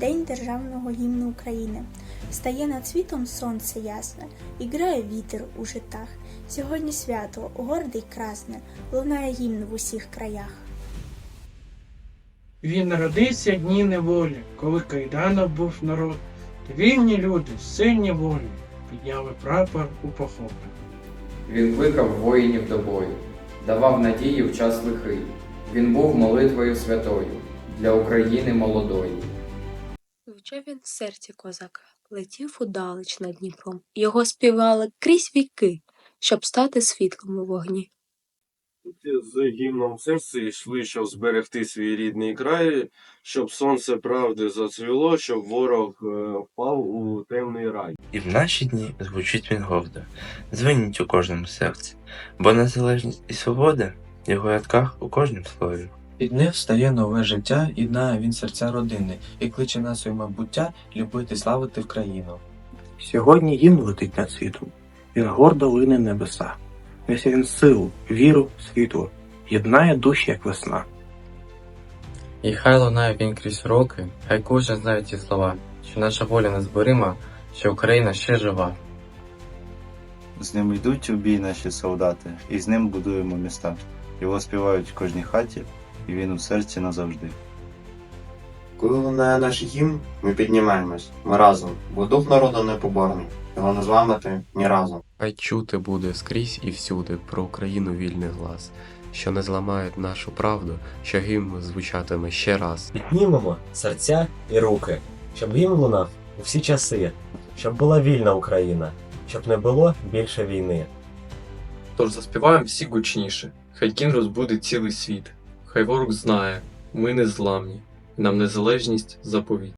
День державного гімну України. Стає над світом сонце ясне, і грає вітер у житах. Сьогодні свято, горде й красне, лунає гімн в усіх краях. Він народився дні неволі, коли кайданов був народ. Вільні люди, сильні волі, підняли прапор у похоп. Він кликав воїнів до бою, давав надії в час лихий. Він був молитвою святою для України молодої. Звучав він в серці козака, летів удалеч над Дніпром. Його співали крізь віки, щоб стати світлом у вогні. з гімном в серці йшли, щоб зберегти свій рідний край, щоб сонце правди зацвіло, щоб ворог е, впав у темний рай. І в наші дні звучить він гордо, дзвеніть у кожному серці, бо незалежність і свобода в його рядках у кожнім слові. Від них встає нове життя, єднає він серця родини і кличе нас у майбуття любити славити в країну. Сьогодні гімн летить над світом, він гордо лине небеса. Несе він силу, віру, світло, єднає душі, як весна. І хай лунає він крізь роки, хай кожен знає ті слова, що наша воля незборима, що Україна ще жива. З ним йдуть у бій наші солдати, і з ним будуємо міста. Його співають в кожній хаті, і він у серці назавжди. Коли лунає наш гімн, ми піднімаємось. Ми разом, бо дух народу непоборний. Його не зламати ні разом. Хай чути буде скрізь і всюди про Україну вільний глас, що не зламають нашу правду, що гімн звучатиме ще раз. Піднімемо серця і руки, щоб гімн лунав у всі часи, щоб була вільна Україна, щоб не було більше війни. Тож заспіваємо всі гучніше, хай кін розбудить цілий світ, хай ворог знає, ми не зламні, нам незалежність заповіт.